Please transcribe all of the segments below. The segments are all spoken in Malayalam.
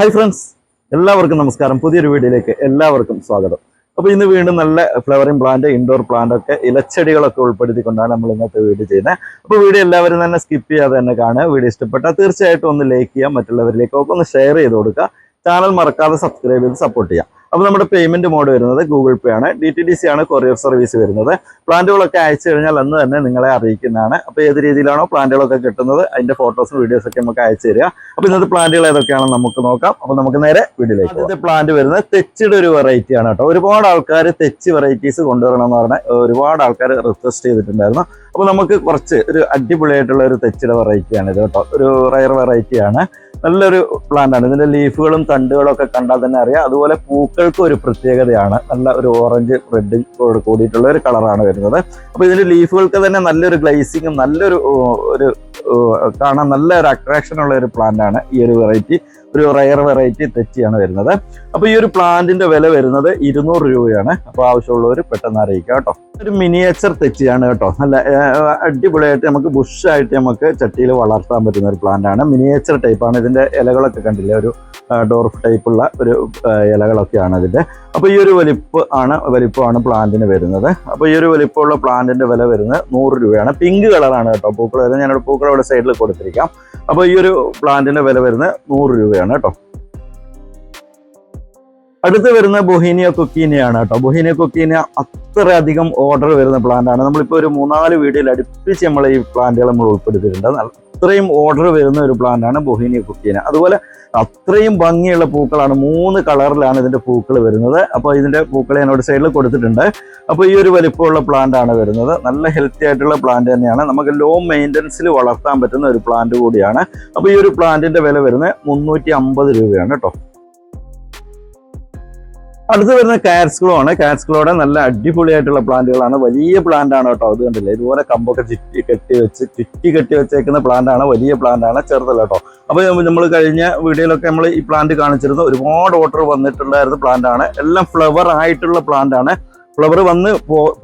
ഹായ് ഫ്രണ്ട്സ് എല്ലാവർക്കും നമസ്കാരം. പുതിയൊരു വീഡിയോയിലേക്ക് എല്ലാവർക്കും സ്വാഗതം. അപ്പോൾ ഇന്ന് വീണ്ടും നല്ല ഫ്ലവറിംഗ് പ്ലാന്റ് ഇൻഡോർ പ്ലാന്റ് ഒക്കെ ഇലച്ചെടികളൊക്കെ ഉൾപ്പെടുത്തിക്കൊണ്ടാണ് നമ്മൾ ഇന്നത്തെ വീഡിയോ ചെയ്യുന്നത്. അപ്പോൾ വീഡിയോ എല്ലാവരും തന്നെ സ്കിപ്പ് ചെയ്യാതെ തന്നെ കാണുക. വീഡിയോ ഇഷ്ടപ്പെട്ടാൽ തീർച്ചയായിട്ടും ഒന്ന് ലൈക്ക് ചെയ്യാം മറ്റുള്ളവരിലേക്കൊക്കെ ഒന്ന് ഷെയർ ചെയ്ത് കൊടുക്കുക. ചാനൽ മറക്കാതെ സബ്സ്ക്രൈബ് ചെയ്ത് സപ്പോർട്ട് ചെയ്യാം. അപ്പോൾ നമ്മുടെ പേയ്മെന്റ് മോഡ് വരുന്നത് ഗൂഗിൾ പേ ആണ്. ഡി ടി ഡി സി ആണ് കൊറിയർ സർവീസ് വരുന്നത്. പ്ലാന്റുകളൊക്കെ അയച്ചു കഴിഞ്ഞാൽ അന്ന് തന്നെ നിങ്ങളെ അറിയിക്കുന്നതാണ്. അപ്പോൾ ഏത് രീതിയിലാണോ പ്ലാന്റുകളൊക്കെ കിട്ടുന്നത് അതിന്റെ ഫോട്ടോസും വീഡിയോസ് ഒക്കെ നമുക്ക് അയച്ചു തരിക. അപ്പോൾ ഇന്നത്തെ പ്ലാന്റുകൾ ഏതൊക്കെയാണെന്ന് നമുക്ക് നോക്കാം. അപ്പോൾ നമുക്ക് നേരെ വീട്ടിലേക്ക് ആദ്യത്തെ പ്ലാന്റ് വരുന്നത് തെച്ചിയുടെ ഒരു വെറൈറ്റി ആണ് കേട്ടോ. ഒരുപാട് ആൾക്കാർ തെച്ചി വെറൈറ്റീസ് കൊണ്ടുവരണം എന്ന് പറഞ്ഞാൽ ഒരുപാട് ആൾക്കാർ റിക്വസ്റ്റ് ചെയ്തിട്ടുണ്ടായിരുന്നു. അപ്പോൾ നമുക്ക് കുറച്ച് ഒരു അടിപൊളിയായിട്ടുള്ള ഒരു തെച്ചിയുടെ വെറൈറ്റിയാണ് ഇത് കേട്ടോ. ഒരു റയർ വെറൈറ്റി ആണ്. നല്ലൊരു പ്ലാന്റ് ആണ്. ഇതിന്റെ ലീഫുകളും തണ്ടുകളും ഒക്കെ കണ്ടാൽ തന്നെ അറിയാം. അതുപോലെ പൂക്കൾക്ക് ഒരു പ്രത്യേകതയാണ്. നല്ല ഒരു ഓറഞ്ച് റെഡ് കൂടിയിട്ടുള്ള ഒരു കളറാണ് വരുന്നത്. അപ്പൊ ഇതിന്റെ ലീഫുകൾക്ക് തന്നെ നല്ലൊരു ഗ്ലൈസിങ്ങും നല്ലൊരു ഒരു കാണാൻ നല്ല ഒരു അട്രാക്ഷൻ ഉള്ള ഒരു പ്ലാന്റ് ആണ് ഈ ഒരു വെറൈറ്റി ഒരു റയർ വെറൈറ്റി തെച്ചിയാണ് വരുന്നത്. അപ്പൊ ഈ ഒരു പ്ലാന്റിന്റെ വില വരുന്നത് ഇരുന്നൂറ് രൂപയാണ്. അപ്പൊ ആവശ്യമുള്ളവർ പെട്ടെന്ന് അറിയിക്കുക കേട്ടോ. ഒരു മിനിയേച്ചർ തെച്ചിയാണ് കേട്ടോ. നല്ല അടിപൊളിയായിട്ട് നമുക്ക് ബുഷായിട്ട് നമുക്ക് ചട്ടിയിൽ വളർത്താൻ പറ്റുന്ന ഒരു പ്ലാന്റാണ് മിനിയേച്ചർ ടൈപ്പാണ് ഇതിന്റെ ഇലകളൊക്കെ കണ്ടില്ലേ? ഒരു ഡോർഫ് ടൈപ്പുള്ള ഒരു ഇലകളൊക്കെയാണ് ഇതിന്റെ അപ്പൊ ഈ ഒരു വലിപ്പ് ആണ് വലിപ്പമാണ് പ്ലാന്റിന് വരുന്നത്. അപ്പൊ ഈ ഒരു വലിപ്പമുള്ള പ്ലാന്റിന്റെ വില വരുന്നത് നൂറ് രൂപയാണ്. പിങ്ക് കളറാണ് കേട്ടോ. പൂക്കൾ വരുന്നത്. ഞാനിവിടെ പൂക്കൾ ഇവിടെ സൈഡിൽ കൊടുത്തിരിക്കാം. അപ്പൊ ഈ ഒരു പ്ലാന്റിന്റെ വില വരുന്നത് നൂറ് രൂപയാണ് കേട്ടോ. അടുത്ത് വരുന്ന ബൊഹീനിയ കൊക്കീനിയാണ് കേട്ടോ. ബൊഹീനിയ കൊക്കീനിയ അത്രയധികം ഓർഡർ വരുന്ന പ്ലാന്റാണ് നമ്മളിപ്പോൾ ഒരു മൂന്നാൽ വീഡിയോയിൽ അടുപ്പിച്ച് നമ്മൾ ഈ പ്ലാന്റുകൾ നമ്മൾ ഉൾപ്പെടുത്തിയിട്ടുണ്ട്. അത്രയും ഓർഡർ വരുന്ന ഒരു പ്ലാന്റാണ് ബൊഹീനിയ കൊക്കീന അതുപോലെ അത്രയും ഭംഗിയുള്ള പൂക്കളാണ്. മൂന്ന് കളറിലാണ് ഇതിന്റെ പൂക്കൾ വരുന്നത്. അപ്പോൾ ഇതിന്റെ പൂക്കൾ ഒരു സൈഡിൽ കൊടുത്തിട്ടുണ്ട്. അപ്പോൾ ഈ ഒരു വലിപ്പമുള്ള പ്ലാന്റ് ആണ് വരുന്നത്. നല്ല ഹെൽത്തി ആയിട്ടുള്ള പ്ലാന്റ് തന്നെയാണ്. നമുക്ക് ലോ മെയിന്റനൻസിൽ വളർത്താൻ പറ്റുന്ന ഒരു പ്ലാന്റ് കൂടിയാണ്. അപ്പോൾ ഈ ഒരു പ്ലാന്റിന്റെ വില വരുന്നത് മുന്നൂറ്റി രൂപയാണ് കേട്ടോ. അടുത്ത് വരുന്ന കാറ്റ്സ്കളോ ആണ്. കാറ്റ്സ്കളോടെ നല്ല അടിപൊളിയായിട്ടുള്ള പ്ലാന്റുകളാണ്. വലിയ പ്ലാന്റ് ആണ് കേട്ടോ അത് കണ്ടില്ലേ? ഇതുപോലെ കമ്പൊക്കെ ചുറ്റി കെട്ടി വെച്ച് ചുറ്റി കെട്ടി വെച്ചേക്കുന്ന പ്ലാന്റ് ആണ്. വലിയ പ്ലാന്റ് ആണ്. ചെറുതല്ല കേട്ടോ. അപ്പോൾ നമ്മൾ കഴിഞ്ഞ വീഡിയോയിലൊക്കെ നമ്മൾ ഈ പ്ലാന്റ് കാണിച്ചിരുന്നു. ഒരുപാട് ഓർഡർ വന്നിട്ടുണ്ടായിരുന്ന പ്ലാന്റ് ആണ്. എല്ലാം ഫ്ലവർ ആയിട്ടുള്ള പ്ലാന്റ് ആണ്. ഫ്ലവർ വന്ന്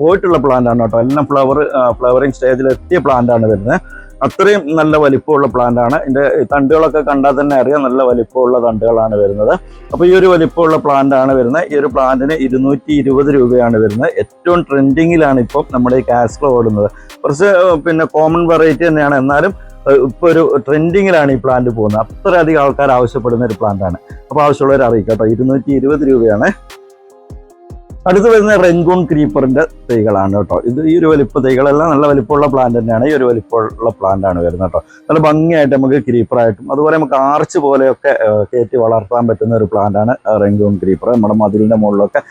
പോയിട്ടുള്ള പ്ലാന്റ് ആണ് കേട്ടോ. എല്ലാം ഫ്ലവർ ഫ്ലവറിങ് സ്റ്റേജിൽ എത്തിയ പ്ലാന്റ് ആണ് വരുന്നത്. അത്രയും നല്ല വലിപ്പമുള്ള പ്ലാന്റ് ആണ്. ഇതിന്റെ തണ്ടുകളൊക്കെ കണ്ടാൽ തന്നെ അറിയാം നല്ല വലിപ്പമുള്ള തണ്ടുകളാണ് വരുന്നത്. അപ്പോൾ ഈ ഒരു വലിപ്പമുള്ള പ്ലാന്റ് ആണ് വരുന്നത്. ഈ ഒരു പ്ലാന്റിന് ഇരുന്നൂറ്റി ഇരുപത് രൂപയാണ് വരുന്നത്. ഏറ്റവും ട്രെൻഡിങ്ങിലാണ് ഇപ്പം നമ്മുടെ ഈ കാസ്കോ ഓടുന്നത്. കുറച്ച് പിന്നെ കോമൺ വെറൈറ്റി തന്നെയാണ്. എന്നാലും ഇപ്പോൾ ഒരു ട്രെൻഡിങ്ങിലാണ് ഈ പ്ലാന്റ് പോകുന്നത്. അത്രയധികം ആൾക്കാർ ആവശ്യപ്പെടുന്ന ഒരു പ്ലാന്റാണ് അപ്പോൾ ആവശ്യമുള്ളവർ അറിയിക്കാം കേട്ടോ. ഇരുന്നൂറ്റി ഇരുപത് രൂപയാണ് അടുത്ത് വരുന്ന റെൻഗൂൺ ക്രീപ്പറിന്റെ തൈകളാണ് കേട്ടോ. ഇത് ഈ ഒരു വലിപ്പ തൈകളെല്ലാം നല്ല വലിപ്പമുള്ള പ്ലാന്റ് തന്നെയാണ്. ഈ ഒരു വലിപ്പമുള്ള പ്ലാന്റ് ആണ് വരുന്നത് കേട്ടോ. നല്ല ഭംഗിയായിട്ട് നമുക്ക് ക്രീപ്പറായിട്ടും അതുപോലെ നമുക്ക് ആർച്ച് പോലെയൊക്കെ കയറ്റി വളർത്താൻ പറ്റുന്ന ഒരു പ്ലാന്റ് ആണ് റെങ്കൂൺ ക്രീപ്പർ നമ്മുടെ മതിലിന്റെ മുകളിലൊക്കെ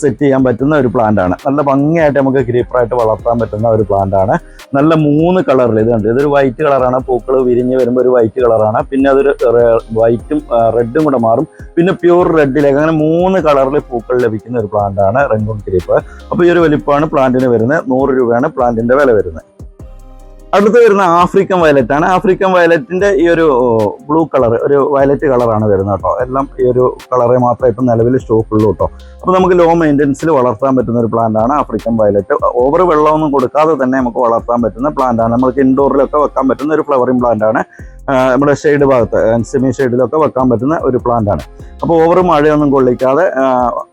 സെറ്റ് ചെയ്യാൻ പറ്റുന്ന ഒരു പ്ലാന്റ് ആണ്. നല്ല ഭംഗിയായിട്ട് നമുക്ക് ക്രീപ്പറായിട്ട് വളർത്താൻ പറ്റുന്ന ഒരു പ്ലാന്റ് ആണ്. നല്ല മൂന്ന് കളറിൽ ഇത് കണ്ടു? ഇതൊരു വൈറ്റ് കളറാണ് പൂക്കൾ വിരിഞ്ഞ് വരുമ്പോൾ ഒരു വൈറ്റ് കളറാണ് പിന്നെ അതൊരു വൈറ്റും റെഡും കൂടെ മാറും. പിന്നെ പ്യൂർ റെഡിലേക്ക് അങ്ങനെ മൂന്ന് കളറിൽ പൂക്കൾ ലഭിക്കുന്ന ഒരു പ്ലാന്റ് ആണ് റെങ്കോൺ ക്രീപ്പ്. അപ്പോൾ ഈ ഒരു വലിപ്പമാണ് പ്ലാന്റിന് വരുന്നത്. നൂറ് രൂപയാണ് പ്ലാന്റിന്റെ വില വരുന്നത്. അടുത്ത് വരുന്ന ആഫ്രിക്കൻ വയലറ്റ് ആണ്. ആഫ്രിക്കൻ വയലറ്റിന്റെ ഈ ഒരു ബ്ലൂ കളർ ഒരു വയലറ്റ് കളറാണ് വരുന്നത് കേട്ടോ. എല്ലാം ഈ ഒരു കളറെ മാത്രമേ ഇപ്പം നിലവിൽ സ്റ്റോക്ക് ഉള്ളൂ കേട്ടോ. അപ്പോൾ നമുക്ക് ലോ മെയിന്റനൻസിൽ വളർത്താൻ പറ്റുന്ന ഒരു പ്ലാന്റ് ആണ് ആഫ്രിക്കൻ വയലറ്റ്. ഓവർ വെള്ളമൊന്നും കൊടുക്കാതെ തന്നെ നമുക്ക് വളർത്താൻ പറ്റുന്ന പ്ലാന്റ് ആണ്. നമുക്ക് ഇൻഡോറിലൊക്കെ വെക്കാൻ പറ്റുന്ന ഒരു ഫ്ലവറിംഗ് പ്ലാന്റ് ആണ്. നമ്മുടെ ഷെയ്ഡ് ഭാഗത്ത് സെമി ഷെയ്ഡിലൊക്കെ വെക്കാൻ പറ്റുന്ന ഒരു പ്ലാന്റ് ആണ്. അപ്പോൾ ഓവർ മഴയൊന്നും കൊള്ളിക്കാതെ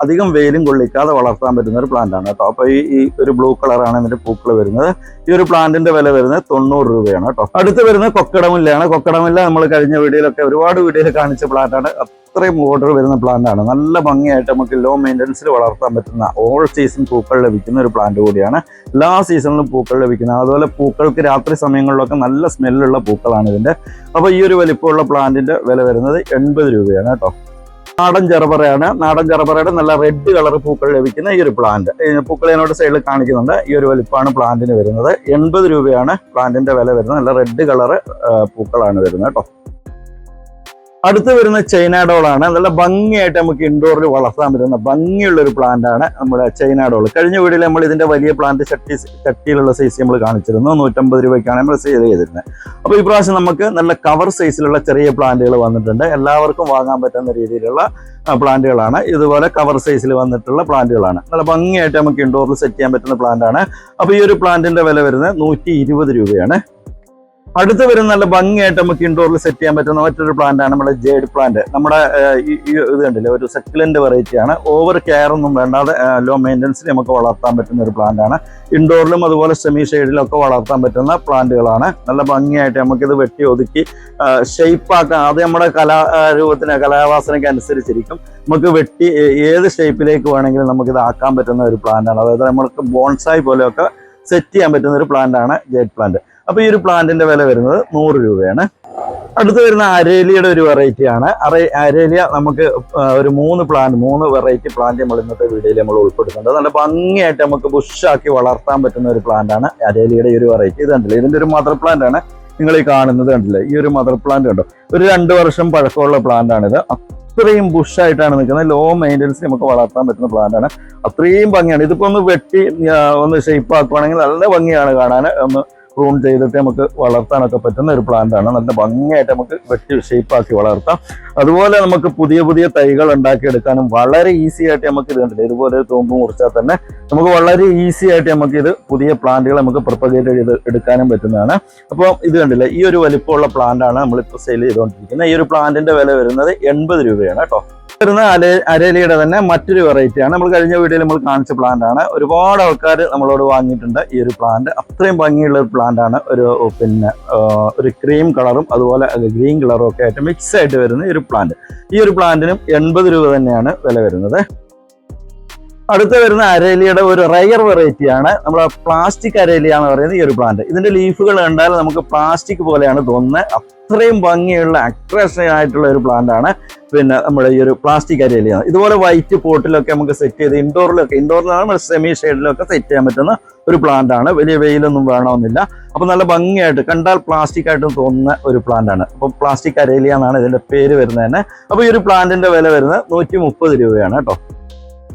അധികം വെയിലും കൊള്ളിക്കാതെ വളർത്താൻ പറ്റുന്ന ഒരു പ്ലാന്റ് ആണ് കേട്ടോ. അപ്പോൾ ഈ ഈ ഒരു ബ്ലൂ കളറാണ് ഇതിന്റെ പൂക്കൾ വരുന്നത്. ഈ ഒരു പ്ലാന്റിന്റെ വില വരുന്നത് തൊണ്ണൂറ് രൂപയാണ് കേട്ടോ. അടുത്ത് വരുന്നത് കൊക്കടമുല്ലയാണ്. കൊക്കടമുല്ല നമ്മൾ കഴിഞ്ഞ വീഡിയോയിലൊക്കെ ഒരുപാട് വീഡിയോയിൽ കാണിച്ച പ്ലാന്റാണ് അത്രയും ഓർഡർ വരുന്ന പ്ലാന്റ് ആണ്. നല്ല ഭംഗിയായിട്ട് നമുക്ക് ലോ മെയിന്റനൻസിൽ വളർത്താൻ പറ്റുന്ന ഓൾ സീസൺ പൂക്കൾ ലഭിക്കുന്ന ഒരു പ്ലാന്റ് കൂടിയാണ്. എല്ലാ സീസണിലും പൂക്കൾ ലഭിക്കുന്ന അതുപോലെ പൂക്കൾക്ക് രാത്രി സമയങ്ങളിലൊക്കെ നല്ല സ്മെല്ലുള്ള പൂക്കളാണ് ഇതിന്റെ അപ്പോൾ ഈ ഒരു വലിപ്പമുള്ള പ്ലാന്റിന്റെ വില വരുന്നത് എൺപത് രൂപയാണ് കേട്ടോ. നാടൻ ചെറുപറയാണ്. നാടൻ ചെറുപറയുടെ നല്ല റെഡ് കളർ പൂക്കൾ ലഭിക്കുന്ന ഈ ഒരു പ്ലാന്റ് പൂക്കൾ എന്നോട് സൈഡിൽ കാണിക്കുന്നുണ്ട്. ഈ ഒരു വലിപ്പമാണ് പ്ലാന്റിന് വരുന്നത്. എൺപത് രൂപയാണ് പ്ലാന്റിന്റെ വില വരുന്നത്. നല്ല റെഡ് കളർ പൂക്കളാണ് വരുന്നത് കേട്ടോ. അടുത്ത് വരുന്ന ചൈനാഡോളാണ് നല്ല ഭംഗിയായിട്ട് നമുക്ക് ഇൻഡോറിൽ വളർത്താൻ പറ്റുന്ന ഭംഗിയുള്ള ഒരു പ്ലാന്റ് ആണ് നമ്മുടെ ചൈനാഡോൾ കഴിഞ്ഞ വീഡിയോയിൽ നമ്മൾ ഇതിന്റെ വലിയ പ്ലാന്റ് ചട്ടി ചട്ടിയിലുള്ള സൈസ് നമ്മൾ കാണിച്ചിരുന്നു. നൂറ്റമ്പത് രൂപയ്ക്കാണ് നമ്മൾ സെയിൽ ചെയ്തിരുന്നത്. അപ്പോൾ ഈ പ്രാവശ്യം നമുക്ക് നല്ല കവർ സൈസിലുള്ള ചെറിയ പ്ലാന്റുകൾ വന്നിട്ടുണ്ട്. എല്ലാവർക്കും വാങ്ങാൻ പറ്റുന്ന രീതിയിലുള്ള പ്ലാന്റുകളാണ് ഇതുപോലെ കവർ സൈസിൽ വന്നിട്ടുള്ള പ്ലാന്റുകളാണ് നല്ല ഭംഗിയായിട്ട് നമുക്ക് ഇൻഡോറിൽ സെറ്റ് ചെയ്യാൻ പറ്റുന്ന പ്ലാന്റ് ആണ്. അപ്പോൾ ഈ ഒരു പ്ലാന്റിന്റെ വില വരുന്നത് നൂറ്റി രൂപയാണ്. അടുത്ത് വരുന്ന നല്ല ഭംഗിയായിട്ട് നമുക്ക് ഇൻഡോറിൽ സെറ്റ് ചെയ്യാൻ പറ്റുന്ന മറ്റൊരു പ്ലാന്റ് ആണ് നമ്മുടെ ജേഡ് പ്ലാന്റ് നമ്മുടെ ഇത് കണ്ടില്ലേ? ഒരു സെക്കുലന്റ് വെറൈറ്റി ആണ്. ഓവർ കെയർ ഒന്നും വേണ്ടാതെ ലോ മെയിന്റനൻസിൽ നമുക്ക് വളർത്താൻ പറ്റുന്ന ഒരു പ്ലാന്റ് ആണ്. ഇൻഡോറിലും അതുപോലെ സെമി ഷെയ്ഡിലും ഒക്കെ വളർത്താൻ പറ്റുന്ന പ്ലാന്റുകളാണ് നല്ല ഭംഗിയായിട്ട് നമുക്കിത് വെട്ടി ഒതുക്കി ഷേപ്പ് ആക്കാൻ അത് നമ്മുടെ കലാരൂപത്തിന് കലാവാസനയ്ക്ക് അനുസരിച്ചിരിക്കും. നമുക്ക് വെട്ടി ഏത് ഷേപ്പിലേക്ക് വേണമെങ്കിലും നമുക്കിത് ആക്കാൻ പറ്റുന്ന ഒരു പ്ലാന്റ് ആണ്. അതായത് നമ്മൾക്ക് ബോൺസായി പോലെയൊക്കെ സെറ്റ് ചെയ്യാൻ പറ്റുന്ന ഒരു പ്ലാന്റ് ആണ് ജേഡ് പ്ലാന്റ് അപ്പൊ ഈ ഒരു പ്ലാന്റിന്റെ വില വരുന്നത് നൂറ് രൂപയാണ്. അടുത്ത് വരുന്ന അരേലിയുടെ ഒരു വെറൈറ്റി ആണ്. അരേലിയ നമുക്ക് ഒരു മൂന്ന് പ്ലാന്റ് മൂന്ന് വെറൈറ്റി പ്ലാന്റ് നമ്മൾ ഇന്നത്തെ വീഡിയോയിൽ നമ്മൾ ഉൾപ്പെടുത്തുന്നുണ്ട്. നല്ല ഭംഗിയായിട്ട് നമുക്ക് ബുഷാക്കി വളർത്താൻ പറ്റുന്ന ഒരു പ്ലാന്റ് ആണ് അരേലിയുടെ ഒരു വെറൈറ്റി ഇത് കണ്ടില്ലേ? ഇതിന്റെ ഒരു മദർ പ്ലാന്റ് ആണ് നിങ്ങൾ ഈ കാണുന്നത് കണ്ടില്ലേ? ഈ ഒരു മദർ പ്ലാന്റ് കണ്ടോ? ഒരു രണ്ട് വർഷം പഴക്കമുള്ള പ്ലാന്റ് ആണിത് അത്രയും ബുഷായിട്ടാണ് നിൽക്കുന്നത്. ലോ മെയിന്റനൻസ് നമുക്ക് വളർത്താൻ പറ്റുന്ന പ്ലാന്റ് ആണ്. അത്രയും ഭംഗിയാണ്. ഇതിപ്പോ ഒന്ന് വെട്ടി ഒന്ന് ഷേപ്പ് ആക്കുവാണെങ്കിൽ നല്ല ഭംഗിയാണ് കാണാൻ. ഒന്ന് പ്രൂൺ ചെയ്തിട്ട് നമുക്ക് വളർത്താനൊക്കെ പറ്റുന്ന ഒരു പ്ലാന്റ് ആണ്. നല്ല ഭംഗിയായിട്ട് നമുക്ക് വെട്ടി ഷേപ്പ് ആക്കി വളർത്താം. അതുപോലെ നമുക്ക് പുതിയ പുതിയ തൈകൾ ഉണ്ടാക്കിയെടുക്കാനും വളരെ ഈസി ആയിട്ട് നമുക്ക് ഇത് കണ്ടില്ല? ഇതുപോലെ തൂമ്പ് മുറിച്ചാൽ തന്നെ നമുക്ക് വളരെ ഈസി ആയിട്ട് നമുക്ക് ഇത് പുതിയ പ്ലാന്റുകൾ നമുക്ക് പ്രൊപ്പഗേറ്റ് ചെയ്ത് എടുക്കാനും പറ്റുന്നതാണ്. അപ്പോൾ ഇത് കണ്ടില്ല? ഈ ഒരു വലിപ്പമുള്ള പ്ലാന്റ് ആണ് നമ്മളിപ്പോൾ സെയിൽ ചെയ്തുകൊണ്ടിരിക്കുന്നത്. ഈ ഒരു പ്ലാന്റിന്റെ വില വരുന്നത് എൺപത് രൂപയാണ് കേട്ടോ. വരുന്ന അല അരേലിയുടെ തന്നെ മറ്റൊരു വെറൈറ്റി ആണ്. നമ്മൾ കഴിഞ്ഞ വീഡിയോയിൽ നമ്മൾ കാണിച്ച പ്ലാന്റ് ആണ്. ഒരുപാട് ആൾക്കാർ നമ്മളോട് വാങ്ങിയിട്ടുണ്ട് ഈ ഒരു പ്ലാന്റ് അത്രയും ഭംഗിയുള്ള ഒരു പ്ലാന്റ് ആണ്. ഒരു പിന്നെ ഒരു ക്രീം കളറും അതുപോലെ ഗ്രീൻ കളറും ഒക്കെ ആയിട്ട് മിക്സ് ആയിട്ട് വരുന്ന ഈ ഒരു പ്ലാന്റ് ഈ ഒരു പ്ലാന്റിനും എൺപത് രൂപ തന്നെയാണ് വില വരുന്നത്. അടുത്ത് വരുന്ന അരേലിയുടെ ഒരു റയർ വെറൈറ്റി ആണ്. നമ്മുടെ പ്ലാസ്റ്റിക് അരേലിയ എന്ന് പറയുന്നത് ഈ ഒരു പ്ലാന്റ് ഇതിന്റെ ലീഫുകൾ കണ്ടാൽ നമുക്ക് പ്ലാസ്റ്റിക് പോലെയാണ് തോന്നുന്നത്. അത്രയും ഭംഗിയുള്ള അട്രാക്ഷൻ ആയിട്ടുള്ള ഒരു പ്ലാന്റ് ആണ്. പിന്നെ നമ്മുടെ ഈ ഒരു പ്ലാസ്റ്റിക് അരേലിയ ഇതുപോലെ വൈറ്റ് പോട്ടിലൊക്കെ നമുക്ക് സെറ്റ് ചെയ്ത് ഇൻഡോറിലൊക്കെ ഇൻഡോറിലാണ് നമ്മൾ സെമി ഷെയ്ഡിലൊക്കെ സെറ്റ് ചെയ്യാൻ പറ്റുന്ന ഒരു പ്ലാന്റ് ആണ്. വലിയ വെയിലൊന്നും വേണമെന്നില്ല. അപ്പൊ നല്ല ഭംഗിയായിട്ട് കണ്ടാൽ പ്ലാസ്റ്റിക് ആയിട്ട് തോന്നുന്ന ഒരു പ്ലാന്റ് ആണ്. അപ്പൊ പ്ലാസ്റ്റിക് അരേലിയ എന്നാണ് ഇതിന്റെ പേര് വരുന്നത് തന്നെ. അപ്പൊ ഈ ഒരു പ്ലാന്റിന്റെ വില വരുന്നത് നൂറ്റി രൂപയാണ് കേട്ടോ.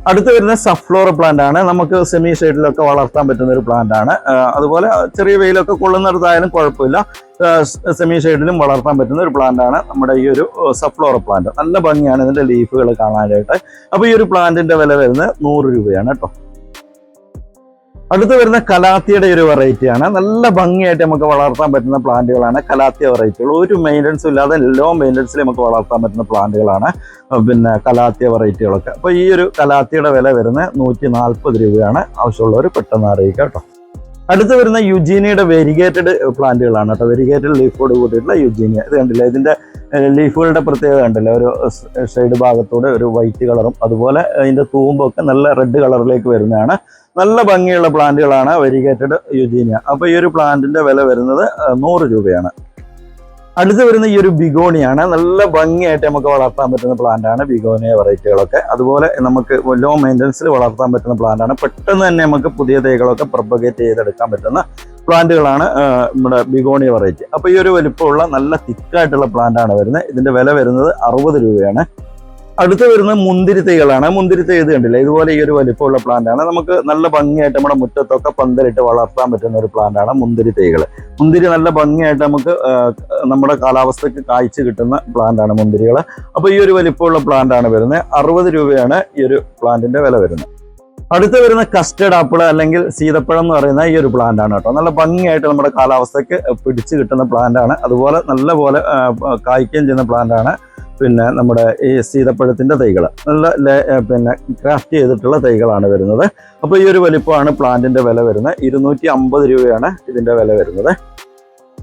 അടുത്ത് വരുന്ന സഫ്ലോർ പ്ലാന്റ് ആണ്. നമുക്ക് സെമി ഷെയ്ഡിലൊക്കെ വളർത്താൻ പറ്റുന്ന ഒരു പ്ലാന്റ് ആണ്. അതുപോലെ ചെറിയ വെയിലൊക്കെ കൊള്ളുന്നിടത്തായാലും കുഴപ്പമില്ല. സെമി ഷെയ്ഡിലും വളർത്താൻ പറ്റുന്ന ഒരു പ്ലാന്റ് ആണ് നമ്മുടെ ഈ ഒരു സഫ്ലോർ പ്ലാന്റ് നല്ല ഭംഗിയാണ് ഇതിന്റെ ലീഫുകൾ കാണാനായിട്ട്. അപ്പോൾ ഈ ഒരു പ്ലാന്റിന്റെ വില വരുന്നത് നൂറ് രൂപയാണ് കേട്ടോ. അടുത്ത് വരുന്ന കലാത്തിയുടെ ഒരു വെറൈറ്റി ആണ്. നല്ല ഭംഗിയായിട്ട് നമുക്ക് വളർത്താൻ പറ്റുന്ന പ്ലാന്റുകളാണ് കലാത്തിയ വെറൈറ്റികൾ ഒരു മെയിന്റനൻസും ഇല്ലാതെ ലോ മെയിന്റനൻസിൽ നമുക്ക് വളർത്താൻ പറ്റുന്ന പ്ലാന്റുകളാണ് പിന്നെ കലാത്തിയ വെറൈറ്റികളൊക്കെ അപ്പോൾ ഈ ഒരു കലാത്തിയുടെ വില വരുന്നത് നൂറ്റി നാൽപ്പത് രൂപയാണ്. ആവശ്യമുള്ളവർ പെട്ടെന്ന് അറിയിക്കുക കേട്ടോ. അടുത്ത് വരുന്ന യുജീനിയുടെ വെരിഗേറ്റഡ് പ്ലാന്റുകളാണ് കേട്ടോ. വെരിഗേറ്റഡ് ലീഫോട് കൂടിയിട്ടുള്ള യുജീനിയ. ഇത് കണ്ടില്ലേ? ഇതിന്റെ ലീഫുകളുടെ പ്രത്യേകത കണ്ടില്ല? ഒരു സൈഡ് ഭാഗത്തൂടെ ഒരു വൈറ്റ് കളറും അതുപോലെ അതിന്റെ തൂമ്പൊക്കെ നല്ല റെഡ് കളറിലേക്ക് വരുന്നതാണ്. നല്ല ഭംഗിയുള്ള പ്ലാന്റുകളാണ് വെരിഗേറ്റഡ് യുജീനിയ. അപ്പോൾ ഈ ഒരു പ്ലാന്റിന്റെ വില വരുന്നത് നൂറ് രൂപയാണ്. അടുത്ത് വരുന്ന ഈ ഒരു ബിഗോണിയാണ്. നല്ല ഭംഗിയായിട്ട് നമുക്ക് വളർത്താൻ പറ്റുന്ന പ്ലാന്റ് ആണ് ബിഗോണിയ വെറൈറ്റികളൊക്കെ. അതുപോലെ നമുക്ക് ലോ മെയിന്റനൻസിൽ വളർത്താൻ പറ്റുന്ന പ്ലാന്റാണ്. പെട്ടെന്ന് തന്നെ നമുക്ക് പുതിയ തൈകളൊക്കെ പ്രൊപ്പഗേറ്റ് ചെയ്തെടുക്കാൻ പറ്റുന്ന പ്ലാന്റുകളാണ് നമ്മുടെ ബിഗോണിയ വെറൈറ്റി. അപ്പോൾ ഈ ഒരു വലിപ്പമുള്ള നല്ല തിക്കായിട്ടുള്ള പ്ലാന്റ് ആണ് വരുന്നത്. ഇതിന്റെ വില വരുന്നത് അറുപത് രൂപയാണ്. അടുത്ത് വരുന്നത് മുന്തിരി തൈകളാണ്. മുന്തിരി തൈ ഇത് കണ്ടില്ല? ഇതുപോലെ ഈ ഒരു വലിപ്പമുള്ള പ്ലാന്റ് ആണ്. നമുക്ക് നല്ല ഭംഗിയായിട്ട് നമ്മുടെ മുറ്റത്തൊക്കെ പന്തലിട്ട് വളർത്താൻ പറ്റുന്ന ഒരു പ്ലാന്റ് ആണ് മുന്തിരി തൈകൾ. മുന്തിരി നല്ല ഭംഗിയായിട്ട് നമുക്ക് നമ്മുടെ കാലാവസ്ഥയ്ക്ക് കായ്ച്ചു കിട്ടുന്ന പ്ലാന്റ് ആണ് മുന്തിരികൾ. അപ്പോൾ ഈ ഒരു വലിപ്പമുള്ള പ്ലാന്റ് ആണ് വരുന്നത്. അറുപത് രൂപയാണ് ഈ ഒരു പ്ലാന്റിന്റെ വില വരുന്നത്. അടുത്ത് വരുന്ന കസ്റ്റേഡ് ആപ്പിൾ അല്ലെങ്കിൽ സീതപ്പഴം എന്ന് പറയുന്ന ഈ ഒരു പ്ലാന്റ് ആണ് കേട്ടോ. നല്ല ഭംഗിയായിട്ട് നമ്മുടെ കാലാവസ്ഥയ്ക്ക് പിടിച്ചു കിട്ടുന്ന പ്ലാന്റ് ആണ്. അതുപോലെ നല്ല പോലെ കായ്ക്കുകയും ചെയ്യുന്ന പ്ലാന്റ് ആണ്. പിന്നെ നമ്മുടെ ഈ സീതപ്പഴത്തിന്റെ തൈകൾ നല്ല പിന്നെ ക്രാഫ്റ്റ് ചെയ്തിട്ടുള്ള തൈകളാണ് വരുന്നത്. അപ്പോൾ ഈ ഒരു വലിപ്പമാണ് പ്ലാന്റിന്റെ വില വരുന്നത്. ഇരുന്നൂറ്റി അമ്പത് രൂപയാണ് ഇതിന്റെ വില വരുന്നത്.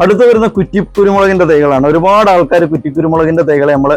അടുത്ത് വരുന്ന കുറ്റിക്കുരുമുളകിന്റെ തൈകളാണ്. ഒരുപാട് ആൾക്കാർ കുറ്റിക്കുരുമുളകിന്റെ തൈകളെ നമ്മൾ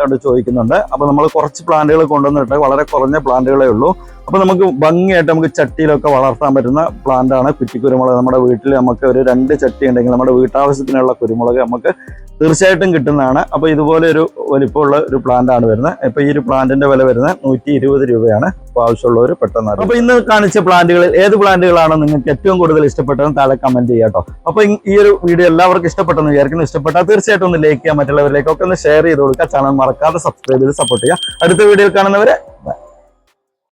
അവിടെ ചോദിക്കുന്നുണ്ട്. അപ്പോൾ നമ്മൾ കുറച്ച് പ്ലാന്റുകൾ കൊണ്ടുവന്നിട്ട് വളരെ കുറഞ്ഞ പ്ലാന്റുകളേ ഉള്ളൂ. അപ്പോൾ നമുക്ക് ഭംഗിയായിട്ട് നമുക്ക് ചട്ടിയിലൊക്കെ വളർത്താൻ പറ്റുന്ന പ്ലാന്റാണ് കുറ്റിക്കുരുമുളക്. നമ്മുടെ വീട്ടിൽ നമുക്ക് ഒരു രണ്ട് ചട്ടി ഉണ്ടെങ്കിൽ നമ്മുടെ വീട്ടാവശ്യത്തിനുള്ള കുരുമുളക് നമുക്ക് തീർച്ചയായിട്ടും കിട്ടുന്നതാണ്. അപ്പോൾ ഇതുപോലെ ഒരു വലിപ്പമുള്ള ഒരു പ്ലാന്റ് ആണ് വരുന്നത്. ഇപ്പോൾ ഈ ഒരു പ്ലാന്റിന്റെ വില വരുന്നത് നൂറ്റി ഇരുപത് രൂപയാണ്. അപ്പോൾ ആവശ്യമുള്ളവർ പെട്ടെന്ന്. അപ്പോൾ ഇന്ന് കാണിച്ച പ്ലാന്റുകളിൽ ഏത് പ്ലാന്റുകളാണോ നിങ്ങൾക്ക് ഏറ്റവും കൂടുതൽ ഇഷ്ടപ്പെട്ടതെന്ന് താഴെ കമന്റ് ചെയ്യാട്ടോ അപ്പോൾ ഈ- ഒരു വീഡിയോ എല്ലാവർക്കും ഇഷ്ടപ്പെട്ടെന്ന് വിചാരിക്കുന്നു. ഇഷ്ടപ്പെട്ടാൽ തീർച്ചയായിട്ടും ഒന്ന് ലൈക്ക് ചെയ്യുക മറ്റുള്ളവരിലേക്കൊക്കെ ഒന്ന് ഷെയർ ചെയ്ത് കൊടുക്കുക. ചാനൽ മറക്കാതെ സബ്സ്ക്രൈബ് ചെയ്ത് സപ്പോർട്ട് ചെയ്യുക. അടുത്ത വീഡിയോയിൽ കാണുന്നവരെ.